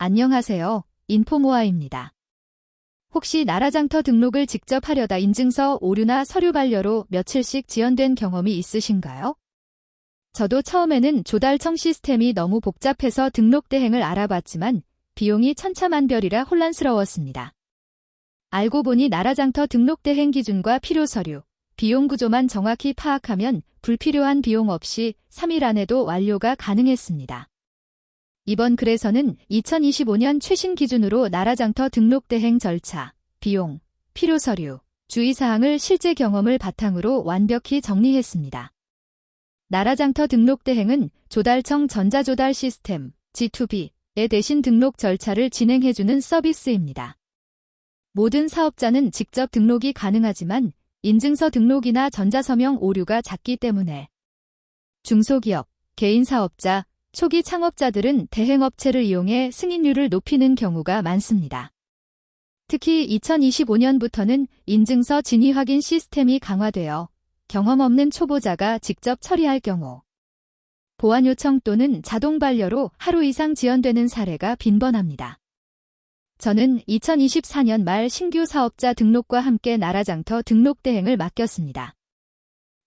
안녕하세요. 인포모아입니다. 혹시 나라장터 등록을 직접 하려다 인증서 오류나 서류 반려로 며칠씩 지연된 경험이 있으신가요? 저도 처음에는 조달청 시스템이 너무 복잡해서 등록 대행을 알아봤지만 비용이 천차만별이라 혼란스러웠습니다. 알고 보니 나라장터 등록 대행 기준과 필요 서류, 비용 구조만 정확히 파악하면 불필요한 비용 없이 3일 안에도 완료가 가능했습니다. 이번 글에서는 2025년 최신 기준으로 나라장터 등록 대행 절차, 비용, 필요 서류, 주의사항을 실제 경험을 바탕으로 완벽히 정리했습니다. 나라장터 등록 대행은 조달청 전자조달 시스템 G2B에 대신 등록 절차를 진행해주는 서비스입니다. 모든 사업자는 직접 등록이 가능하지만 인증서 등록이나 전자서명 오류가 잦기 때문에 중소기업, 개인 사업자, 초기 창업자들은 대행업체를 이용해 승인율을 높이는 경우가 많습니다. 특히 2025년부터는 인증서 진위 확인 시스템이 강화되어 경험 없는 초보자가 직접 처리할 경우 보안 요청 또는 자동 반려로 하루 이상 지연되는 사례가 빈번합니다. 저는 2024년 말 신규 사업자 등록과 함께 나라장터 등록 대행을 맡겼습니다.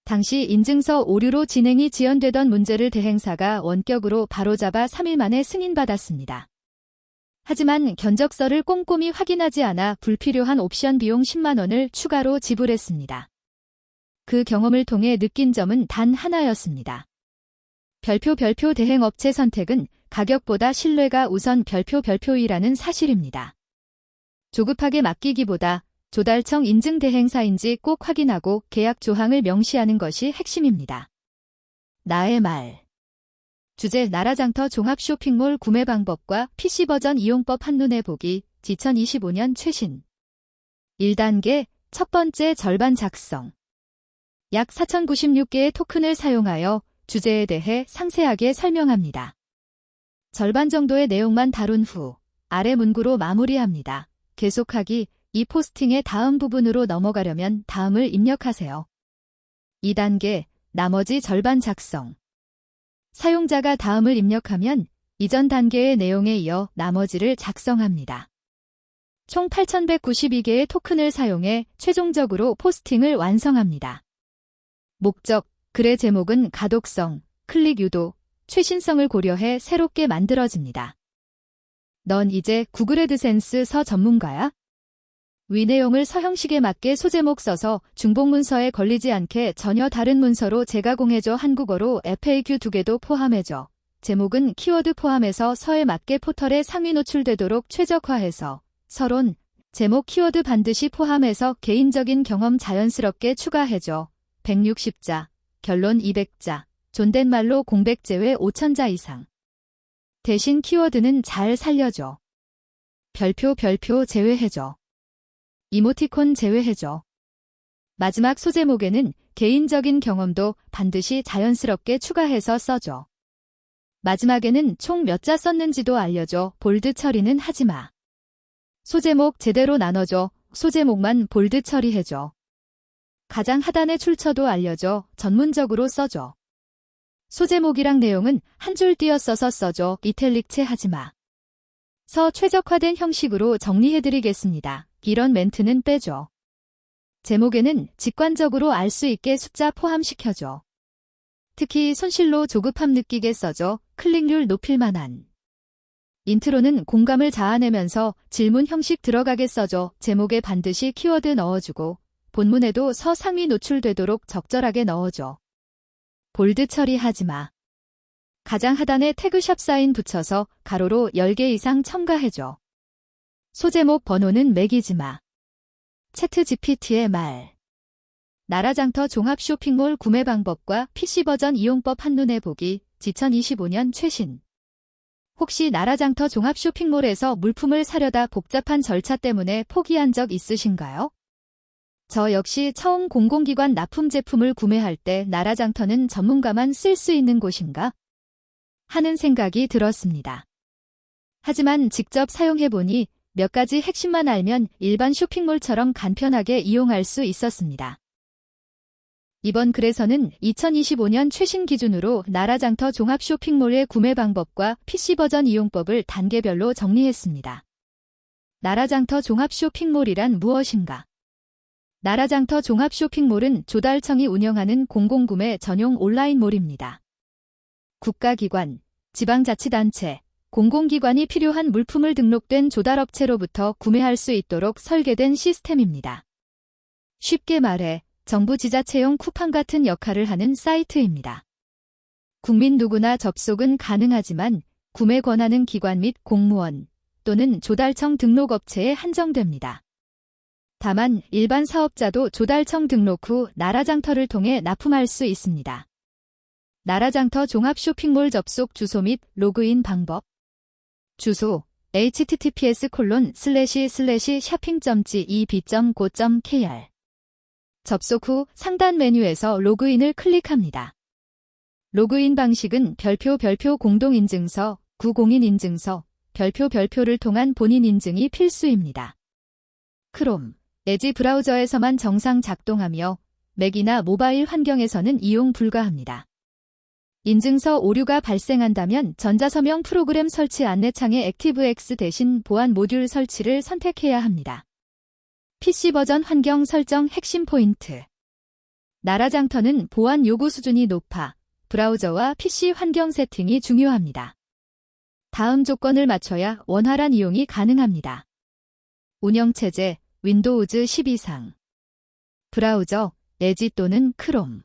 당시 인증서 오류로 진행이 지연되던 문제를 대행사가 원격으로 바로잡아 3일 만에 승인받았습니다. 하지만 견적서를 꼼꼼히 확인하지 않아 불필요한 옵션 비용 10만원을 추가로 지불했습니다. 그 경험을 통해 느낀 점은 단 하나였습니다. 별표 별표 대행업체 선택은 가격보다 신뢰가 우선 별표 별표이라는 사실입니다. 조급하게 맡기기보다 조달청 인증 대행사인지 꼭 확인하고 계약 조항을 명시하는 것이 핵심입니다. 나의 말. 주제 나라장터 종합 쇼핑몰 구매 방법과 PC버전 이용법 한눈에 보기 2025년 최신 1단계 첫 번째 절반 작성 약 4096개의 토큰을 사용하여 주제에 대해 상세하게 설명합니다. 절반 정도의 내용만 다룬 후 아래 문구로 마무리합니다. 계속하기 이 포스팅의 다음 부분으로 넘어가려면 다음을 입력하세요. 2단계 나머지 절반 작성 사용자가 다음을 입력하면 이전 단계의 내용에 이어 나머지를 작성합니다. 총 8192개의 토큰을 사용해 최종적으로 포스팅을 완성합니다. 목적, 글의 제목은 가독성, 클릭 유도, 최신성을 고려해 새롭게 만들어집니다. 넌 이제 구글 애드센스 서 전문가야? 위 내용을 서형식에 맞게 소제목 써서 중복 문서에 걸리지 않게 전혀 다른 문서로 재가공해줘 한국어로 FAQ 두 개도 포함해줘. 제목은 키워드 포함해서 서에 맞게 포털에 상위 노출되도록 최적화해서 서론, 제목 키워드 반드시 포함해서 개인적인 경험 자연스럽게 추가해줘. 160자, 결론 200자, 존댓말로 공백 제외 5천자 이상. 대신 키워드는 잘 살려줘. 별표 별표 제외해줘. 이모티콘 제외해줘. 마지막 소제목에는 개인적인 경험도 반드시 자연스럽게 추가해서 써줘. 마지막에는 총 몇 자 썼는지도 알려줘. 볼드 처리는 하지마. 소제목 제대로 나눠줘. 소제목만 볼드 처리해줘. 가장 하단의 출처도 알려줘. 전문적으로 써줘. 소제목이랑 내용은 한 줄 띄어 써서 써줘. 이텔릭체 하지마. 서 최적화된 형식으로 정리해드리겠습니다. 이런 멘트는 빼줘. 제목에는 직관적으로 알 수 있게 숫자 포함시켜줘. 특히 손실로 조급함 느끼게 써줘 클릭률 높일 만한. 인트로는 공감을 자아내면서 질문 형식 들어가게 써줘 제목에 반드시 키워드 넣어주고 본문에도 서 상위 노출되도록 적절하게 넣어줘. 볼드 처리하지 마. 가장 하단에 태그샵 사인 붙여서 가로로 10개 이상 첨가해줘. 소제목 번호는 매기지 마. 채트 GPT의 말. 나라장터 종합 쇼핑몰 구매 방법과 PC버전 이용법 한눈에 보기 2025년 최신. 혹시 나라장터 종합 쇼핑몰에서 물품을 사려다 복잡한 절차 때문에 포기한 적 있으신가요? 저 역시 처음 공공기관 납품 제품을 구매할 때 나라장터는 전문가만 쓸 수 있는 곳인가? 하는 생각이 들었습니다. 하지만 직접 사용해보니 몇 가지 핵심만 알면 일반 쇼핑몰처럼 간편하게 이용할 수 있었습니다. 이번 글에서는 2025년 최신 기준으로 나라장터 종합 쇼핑몰의 구매 방법과 PC 버전 이용법을 단계별로 정리했습니다. 나라장터 종합 쇼핑몰이란 무엇인가? 나라장터 종합 쇼핑몰은 조달청이 운영하는 공공구매 전용 온라인몰입니다. 국가기관, 지방자치단체, 공공기관이 필요한 물품을 등록된 조달업체로부터 구매할 수 있도록 설계된 시스템입니다. 쉽게 말해 정부 지자체용 쿠팡 같은 역할을 하는 사이트입니다. 국민 누구나 접속은 가능하지만 구매 권한은 기관 및 공무원 또는 조달청 등록업체에 한정됩니다. 다만 일반 사업자도 조달청 등록 후 나라장터를 통해 납품할 수 있습니다. 나라장터 종합 쇼핑몰 접속 주소 및 로그인 방법 주소 https 콜론 슬래시 슬래시 shopping.geb.go.kr 접속 후 상단 메뉴에서 로그인을 클릭합니다. 로그인 방식은 별표 별표 공동인증서, 구공인인증서, 별표 별표를 통한 본인 인증이 필수입니다. 크롬, 내지 브라우저에서만 정상 작동하며 맥이나 모바일 환경에서는 이용 불가합니다. 인증서 오류가 발생한다면 전자서명 프로그램 설치 안내창에 액티브X 대신 보안 모듈 설치를 선택해야 합니다. PC 버전 환경 설정 핵심 포인트. 나라장터는 보안 요구 수준이 높아 브라우저와 PC 환경 세팅이 중요합니다. 다음 조건을 맞춰야 원활한 이용이 가능합니다. 운영체제 윈도우즈 10 이상 브라우저, 에지 또는 크롬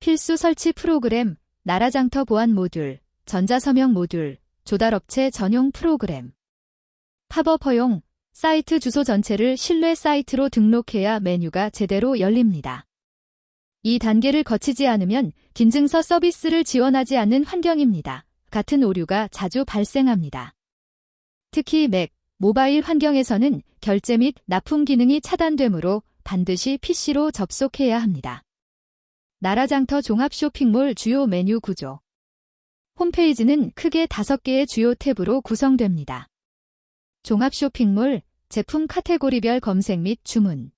필수 설치 프로그램 나라장터 보안 모듈, 전자서명 모듈, 조달업체 전용 프로그램 팝업 허용 사이트 주소 전체를 신뢰 사이트로 등록해야 메뉴가 제대로 열립니다. 이 단계를 거치지 않으면 긴증서 서비스를 지원하지 않는 환경입니다. 같은 오류가 자주 발생합니다. 특히 맥, 모바일 환경에서는 결제 및 납품 기능이 차단되므로 반드시 PC로 접속해야 합니다. 나라장터 종합 쇼핑몰 주요 메뉴 구조. 홈페이지는 크게 5개의 주요 탭으로 구성됩니다. 종합 쇼핑몰, 제품 카테고리별 검색 및 주문,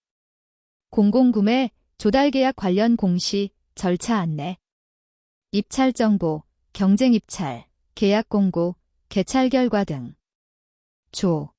공공구매, 조달계약 관련 공시, 절차 안내, 입찰 정보, 경쟁 입찰, 계약 공고, 개찰 결과 등, 조,